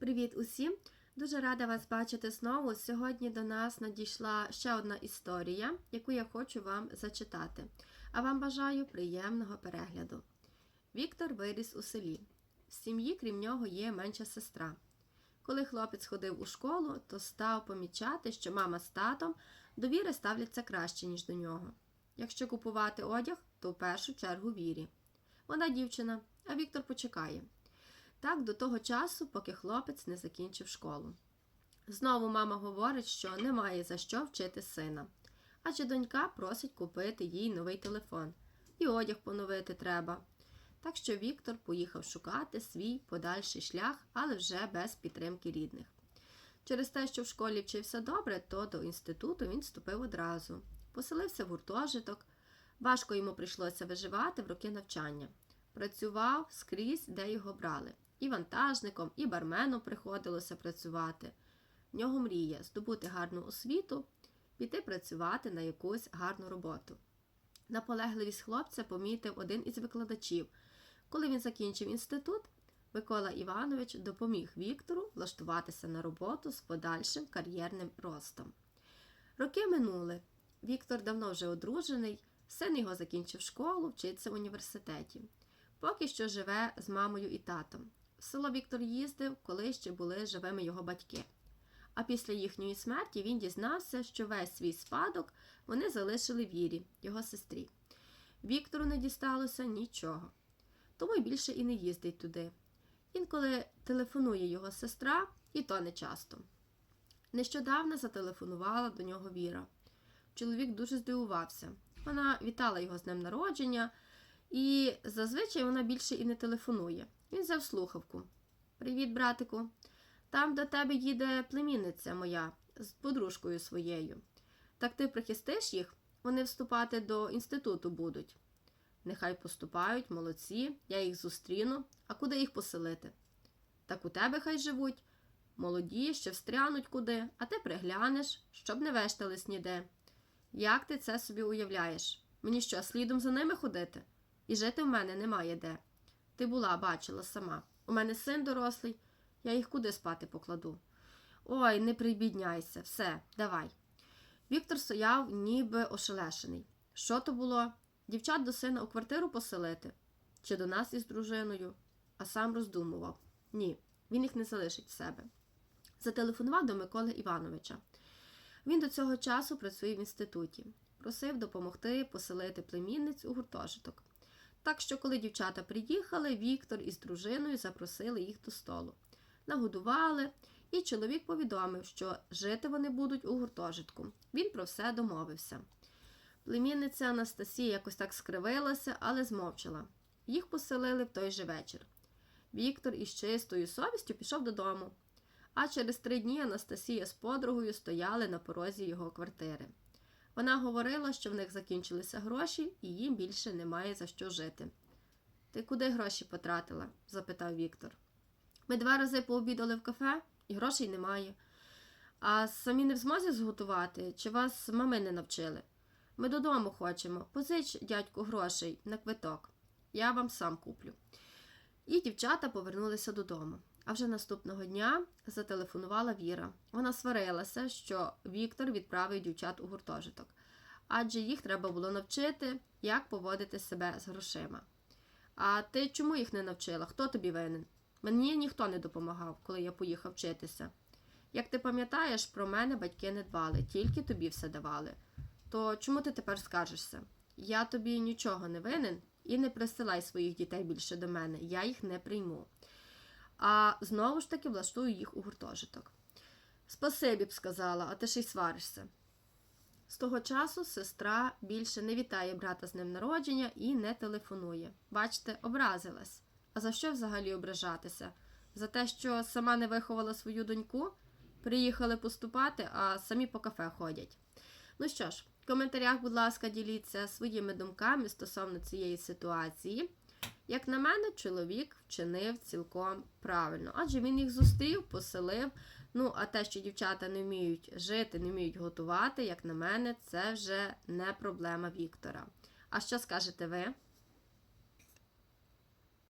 Привіт усім! Дуже рада вас бачити знову. Сьогодні до нас надійшла ще одна історія, яку я хочу вам зачитати. А вам бажаю приємного перегляду. Віктор виріс у селі. В сім'ї, крім нього, є менша сестра. Коли хлопець ходив у школу, то став помічати, що мама з татом до віри ставляться краще, ніж до нього. Якщо купувати одяг, то в першу чергу вірі. Вона дівчина, а Віктор почекає. Так до того часу, поки хлопець не закінчив школу. Знову мама говорить, що немає за що вчити сина, адже донька просить купити їй новий телефон, і одяг поновити треба. Так що Віктор поїхав шукати свій подальший шлях, але вже без підтримки рідних. Через те, що в школі вчився добре, то до інституту він вступив одразу. Поселився в гуртожиток. Важко йому прийшлося виживати в роки навчання. Працював скрізь, де його брали. І вантажником, і барменом приходилося працювати. В нього мрія здобути гарну освіту, піти працювати на якусь гарну роботу. Наполегливість хлопця помітив один із викладачів. Коли він закінчив інститут, Микола Іванович допоміг Віктору влаштуватися на роботу з подальшим кар'єрним ростом. Роки минули. Віктор давно вже одружений, син його закінчив школу, вчиться в університеті. Поки що живе з мамою і татом. Село Віктор їздив, коли ще були живими його батьки. А після їхньої смерті він дізнався, що весь свій спадок вони залишили вірі, його сестрі. Віктору не дісталося нічого, тому й більше і не їздить туди. Інколи телефонує його сестра, і то не часто. Нещодавно зателефонувала до нього Віра. Чоловік дуже здивувався. Вона вітала його з днем народження, і зазвичай вона більше і не телефонує. Він взяв слухавку. Привіт, братику. Там до тебе їде племінниця моя з подружкою своєю. Так ти прихистиш їх, вони вступати до інституту будуть. Нехай поступають, молодці, я їх зустріну, а куди їх поселити? Так у тебе хай живуть. Молоді, ще встрянуть куди, а ти приглянеш, щоб не вештались ніде. Як ти це собі уявляєш? Мені що, слідом за ними ходити? І жити в мене немає де. Ти була, бачила сама. У мене син дорослий, я їх куди спати покладу. Ой, не прибідняйся, все, давай. Віктор стояв, ніби ошелешений. Що то було? Дівчат до сина у квартиру поселити? Чи до нас із дружиною? А сам роздумував ні, він їх не залишить в себе. Зателефонував до Миколи Івановича. Він до цього часу працює в інституті. Просив допомогти поселити племінниць у гуртожиток. Так що, коли дівчата приїхали, Віктор із дружиною запросили їх до столу. Нагодували, і чоловік повідомив, що жити вони будуть у гуртожитку. Він про все домовився. Племінниця Анастасія якось так скривилася, але змовчала. Їх поселили в той же вечір. Віктор із чистою совістю пішов додому. А через три дні Анастасія з подругою стояли на порозі його квартири. Вона говорила, що в них закінчилися гроші і їм більше немає за що жити. Ти куди гроші потратила? запитав Віктор. Ми два рази пообідали в кафе і грошей немає. А самі не в змозі зготувати, чи вас мами не навчили? Ми додому хочемо. Позич, дядьку, грошей на квиток. Я вам сам куплю. І дівчата повернулися додому. А вже наступного дня зателефонувала Віра. Вона сварилася, що Віктор відправив дівчат у гуртожиток, адже їх треба було навчити, як поводити себе з грошима. А ти чому їх не навчила? Хто тобі винен? Мені ніхто не допомагав, коли я поїхав вчитися. Як ти пам'ятаєш, про мене батьки не дбали, тільки тобі все давали. То чому ти тепер скажешся? Я тобі нічого не винен і не присилай своїх дітей більше до мене, я їх не прийму. А знову ж таки влаштую їх у гуртожиток. Спасибі б сказала, а ти ще й сваришся. З того часу сестра більше не вітає брата з ним народження і не телефонує. Бачите, образилась. А за що взагалі ображатися? За те, що сама не виховала свою доньку, приїхали поступати, а самі по кафе ходять. Ну що ж, в коментарях, будь ласка, діліться своїми думками стосовно цієї ситуації. Як на мене, чоловік вчинив цілком правильно, адже він їх зустрів, поселив. Ну, а те, що дівчата не вміють жити, не вміють готувати, як на мене, це вже не проблема Віктора. А що скажете ви?